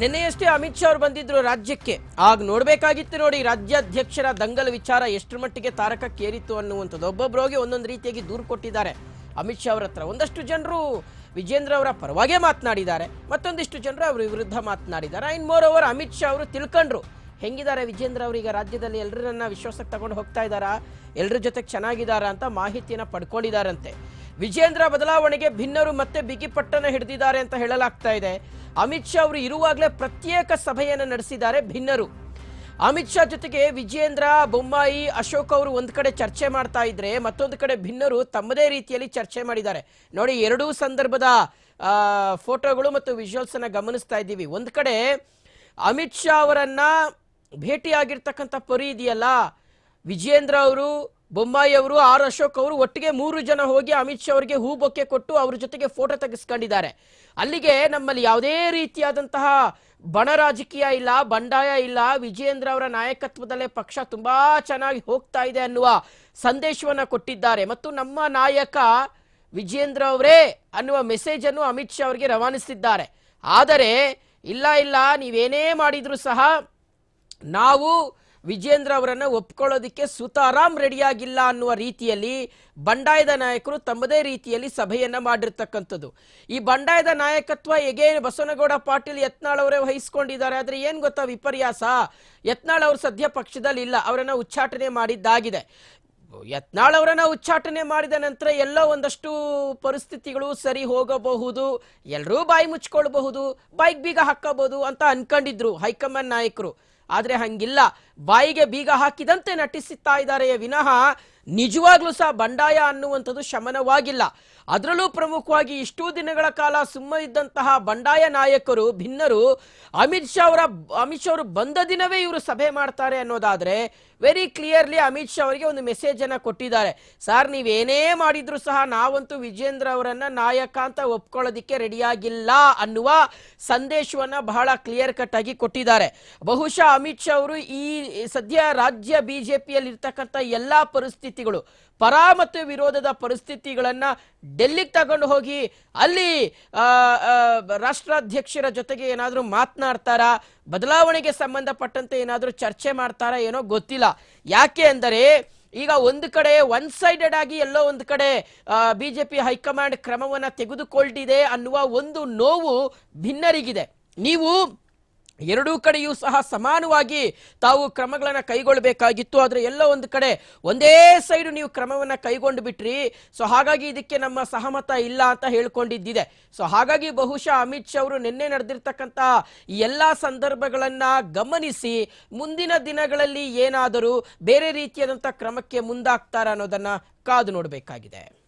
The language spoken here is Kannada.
ನಿನ್ನೆಯಷ್ಟೇ ಅಮಿತ್ ಶಾ ಅವರು ಬಂದಿದ್ರು ರಾಜ್ಯಕ್ಕೆ. ಆಗ ನೋಡಬೇಕಾಗಿತ್ತು ನೋಡಿ, ರಾಜ್ಯಾಧ್ಯಕ್ಷರ ದಂಗಲ್ ವಿಚಾರ ಎಷ್ಟರ ಮಟ್ಟಿಗೆ ತಾರಕಕ್ಕೇರಿತ್ತು ಅನ್ನುವಂಥದ್ದು. ಒಬ್ಬೊಬ್ಬರೋಗಿ ಒಂದೊಂದು ರೀತಿಯಾಗಿ ದೂರು ಕೊಟ್ಟಿದ್ದಾರೆ. ಅಮಿತ್ ಶಾ ಅವರ ಹತ್ರ ಒಂದಷ್ಟು ಜನರು ವಿಜೇಂದ್ರ ಅವರ ಪರವಾಗೇ ಮಾತನಾಡಿದ್ದಾರೆ. ಮತ್ತೊಂದಿಷ್ಟು ಜನರು ಅವರ ವಿರುದ್ಧ ಮಾತನಾಡಿದ್ದಾರೆ. In more over Amit Shah ಅವರು ತಿಳ್ಕೊಂಡ್ರು. ಹೆಂಗಿದ್ದಾರೆ ವಿಜೇಂದ್ರ ಅವರೀಗ ರಾಜ್ಯದಲ್ಲಿ? ಎಲ್ಲರನ್ನ ವಿಶ್ವಾಸಕ್ಕೆ ತಗೊಂಡು ಹೋಗ್ತಾ ಇದ್ದಾರಾ? ಎಲ್ಲರ ಜೊತೆಗೆ ಚೆನ್ನಾಗಿದ್ದಾರಾ ಅಂತ ಮಾಹಿತಿಯನ್ನು ಪಡ್ಕೊಂಡಿದ್ದಾರಂತೆ. ವಿಜೇಂದ್ರ ಬದಲಾವಣೆಗೆ ಭಿನ್ನರು ಮತ್ತೆ ಬಿಗಿಪಟ್ಟನ ಹಿಡಿದಿದ್ದಾರೆ ಅಂತ ಹೇಳಲಾಗ್ತಾ ಇದೆ. ಅಮಿತ್ ಶಾ ಅವರು ಇರುವಾಗಲೇ ಪ್ರತ್ಯೇಕ ಸಭೆಯನ್ನು ನಡೆಸಿದ್ದಾರೆ ಭಿನ್ನರು. ಅಮಿತ್ ಶಾ ಜೊತೆಗೆ ವಿಜೇಂದ್ರ, ಬೊಮ್ಮಾಯಿ, ಅಶೋಕ್ ಅವರು ಒಂದು ಕಡೆ ಚರ್ಚೆ ಮಾಡ್ತಾ ಇದ್ರೆ ಮತ್ತೊಂದು ಕಡೆ ಭಿನ್ನರು ತಮ್ಮದೇ ರೀತಿಯಲ್ಲಿ ಚರ್ಚೆ ಮಾಡಿದ್ದಾರೆ. ನೋಡಿ, ಎರಡೂ ಸಂದರ್ಭದ ಫೋಟೋಗಳು ಮತ್ತು ವಿಜುವಲ್ಸ್ ಅನ್ನ ಗಮನಿಸ್ತಾ ಇದ್ದೀವಿ. ಒಂದು ಕಡೆ ಅಮಿತ್ ಶಾ ಅವರನ್ನ ಭೇಟಿಯಾಗಿರ್ತಕ್ಕಂಥ ಪರಿ ಇದೆಯಲ್ಲ, ವಿಜೇಂದ್ರ ಅವರು ಬೊಮ್ಮಾಯಿ ಅವರು, ಆರ್ ಅಶೋಕ್ ಅವರು ಒಟ್ಟಿಗೆ ಮೂರು ಜನ ಹೋಗಿ ಅಮಿತ್ ಶಾ ಅವರಿಗೆ ಹೂ ಬೊಕ್ಕೆ ಕೊಟ್ಟು ಅವ್ರ ಜೊತೆಗೆ ಫೋಟೋ ತೆಗೆಸ್ಕೊಂಡಿದ್ದಾರೆ. ಅಲ್ಲಿಗೆ ನಮ್ಮಲ್ಲಿ ಯಾವುದೇ ರೀತಿಯಾದಂತಹ ಬಣ ರಾಜಕೀಯ ಇಲ್ಲ, ಬಂಡಾಯ ಇಲ್ಲ ವಿಜೇಂದ್ರ ಅವರ ನಾಯಕತ್ವದಲ್ಲೇ ಪಕ್ಷ ತುಂಬಾ ಚೆನ್ನಾಗಿ ಹೋಗ್ತಾ ಇದೆ ಅನ್ನುವ ಸಂದೇಶವನ್ನ ಕೊಟ್ಟಿದ್ದಾರೆ. ಮತ್ತು ನಮ್ಮ ನಾಯಕ ವಿಜೇಂದ್ರ ಅವರೇ ಅನ್ನುವ ಮೆಸೇಜ್ ಅನ್ನು ಅಮಿತ್ ಶಾ ಅವರಿಗೆ ರವಾನಿಸಿದ್ದಾರೆ. ಆದರೆ, ಇಲ್ಲ ಇಲ್ಲ, ನೀವೇನೇ ಮಾಡಿದ್ರು ಸಹ ನಾವು ವಿಜೇಂದ್ರ ಅವರನ್ನ ಒಪ್ಕೊಳ್ಳೋದಕ್ಕೆ ಸುತಾರಾಮ್ ರೆಡಿಯಾಗಿಲ್ಲ ಅನ್ನುವ ರೀತಿಯಲ್ಲಿ ಬಂಡಾಯದ ನಾಯಕರು ತಮ್ಮದೇ ರೀತಿಯಲ್ಲಿ ಸಭೆಯನ್ನ ಮಾಡಿರ್ತಕ್ಕಂಥದ್ದು. ಈ ಬಂಡಾಯದ ನಾಯಕತ್ವ ಹೇಗೆ ಬಸವನಗೌಡ ಪಾಟೀಲ್ ಯತ್ನಾಳ್ ಅವರೇ ವಹಿಸ್ಕೊಂಡಿದ್ದಾರೆ. ಆದ್ರೆ ಏನ್ ಗೊತ್ತಾ ವಿಪರ್ಯಾಸ? ಯತ್ನಾಳ್ ಅವರು ಸದ್ಯ ಪಕ್ಷದಲ್ಲಿ ಇಲ್ಲ. ಅವರನ್ನ ಉಚ್ಚಾಟನೆ ಮಾಡಿದ್ದಾಗಿದೆ. ಯತ್ನಾಳ್ ಅವರನ್ನ ಉಚ್ಚಾಟನೆ ಮಾಡಿದ ನಂತರ ಎಲ್ಲೋ ಒಂದಷ್ಟು ಪರಿಸ್ಥಿತಿಗಳು ಸರಿ ಹೋಗಬಹುದು. ಎಲ್ಲರೂ ಬಾಯಿ ಮುಚ್ಕೊಳ್ಬಹುದು. ಬೈಕ್ ಬೀಗ ಹಾಕಬಹುದು ಅಂತ ಅನ್ಕೊಂಡಿದ್ರು ಹೈಕಮಾಂಡ್ ನಾಯಕರು. ಆದ್ರೆ ಹಂಗಿಲ್ಲ. ಬಾಯಿಗೆ ಬೀಗ ಹಾಕಿದಂತೆ ನಟಿಸುತ್ತಾ ಇದ್ದಾರೆ ವಿನಃ ನಿಜವಾಗ್ಲೂ ಸಹ ಬಂಡಾಯ ಅನ್ನುವಂಥದ್ದು ಶಮನವಾಗಿಲ್ಲ. ಅದರಲ್ಲೂ ಪ್ರಮುಖವಾಗಿ ಇಷ್ಟೂ ದಿನಗಳ ಕಾಲ ಸುಮ್ಮನಿದ್ದಂತಹ ಬಂಡಾಯ ನಾಯಕರು, ಭಿನ್ನರು, ಅಮಿತ್ ಶಾ ಅವರ, ಅಮಿತ್ ಶಾ ಅವರು ಬಂದ ದಿನವೇ ಇವರು ಸಭೆ ಮಾಡ್ತಾರೆ ಅನ್ನೋದಾದ್ರೆ ವೆರಿ ಕ್ಲಿಯರ್ಲಿ ಅಮಿತ್ ಶಾ ಅವರಿಗೆ ಒಂದು ಮೆಸೇಜ್ ಅನ್ನ ಕೊಟ್ಟಿದ್ದಾರೆ. ಸರ್, ನೀವೇನೇ ಮಾಡಿದ್ರು ಸಹ ನಾವಂತೂ ವಿಜೇಂದ್ರ ಅವರನ್ನ ನಾಯಕ ಅಂತ ಒಪ್ಕೊಳ್ಳೋದಿಕ್ಕೆ ರೆಡಿಯಾಗಿಲ್ಲ ಅನ್ನುವ ಸಂದೇಶವನ್ನ ಬಹಳ ಕ್ಲಿಯರ್ ಕಟ್ ಆಗಿ ಕೊಟ್ಟಿದ್ದಾರೆ. ಬಹುಶಃ ಅಮಿತ್ ಶಾ ಅವರು ಈ ಸದ್ಯ ರಾಜ್ಯ ಬಿಜೆಪಿಯಲ್ಲಿ ಇರ್ತಕ್ಕಂಥ ಎಲ್ಲ ಪರಿಸ್ಥಿತಿಗಳು, ಪರ ಮತ್ತು ವಿರೋಧದ ಪರಿಸ್ಥಿತಿಗಳನ್ನ ಡೆಲ್ಲಿಗೆ ತಗೊಂಡು ಹೋಗಿ ಅಲ್ಲಿ ರಾಷ್ಟ್ರಾಧ್ಯಕ್ಷರ ಜೊತೆಗೆ ಏನಾದರೂ ಮಾತನಾಡ್ತಾರಾ, ಬದಲಾವಣೆಗೆ ಸಂಬಂಧಪಟ್ಟಂತೆ ಏನಾದರೂ ಚರ್ಚೆ ಮಾಡ್ತಾರಾ ಏನೋ ಗೊತ್ತಿಲ್ಲ. ಯಾಕೆ ಅಂದರೆ, ಈಗ ಒಂದು ಕಡೆ ಒನ್ ಸೈಡೆಡ್ ಆಗಿ ಎಲ್ಲೋ ಒಂದು ಕಡೆ ಬಿಜೆಪಿ ಹೈಕಮಾಂಡ್ ಕ್ರಮವನ್ನು ತೆಗೆದುಕೊಂಡಿದೆ ಅನ್ನುವ ಒಂದು ನೋವು ಭಿನ್ನರಿಗಿದೆ. ನೀವು ಎರಡೂ ಕಡೆಯೂ ಸಹ ಸಮಾನವಾಗಿ ತಾವು ಕ್ರಮಗಳನ್ನು ಕೈಗೊಳ್ಳಬೇಕಾಗಿತ್ತು. ಆದರೆ ಎಲ್ಲ ಒಂದು ಕಡೆ ಒಂದೇ ಸೈಡು ನೀವು ಕ್ರಮವನ್ನು ಕೈಗೊಂಡು ಬಿಟ್ರಿ. ಸೊ ಹಾಗಾಗಿ ಇದಕ್ಕೆ ನಮ್ಮ ಸಹಮತ ಇಲ್ಲ ಅಂತ ಹೇಳ್ಕೊಂಡಿದ್ದಿದೆ. ಸೊ ಹಾಗಾಗಿ ಬಹುಶಃ ಅಮಿತ್ ಶಾ ಅವರು ನಿನ್ನೆ ನಡೆದಿರ್ತಕ್ಕಂಥ ಎಲ್ಲ ಸಂದರ್ಭಗಳನ್ನ ಗಮನಿಸಿ ಮುಂದಿನ ದಿನಗಳಲ್ಲಿ ಏನಾದರೂ ಬೇರೆ ರೀತಿಯಾದಂಥ ಕ್ರಮಕ್ಕೆ ಮುಂದಾಗ್ತಾರ ಅನ್ನೋದನ್ನ ಕಾದು ನೋಡಬೇಕಾಗಿದೆ.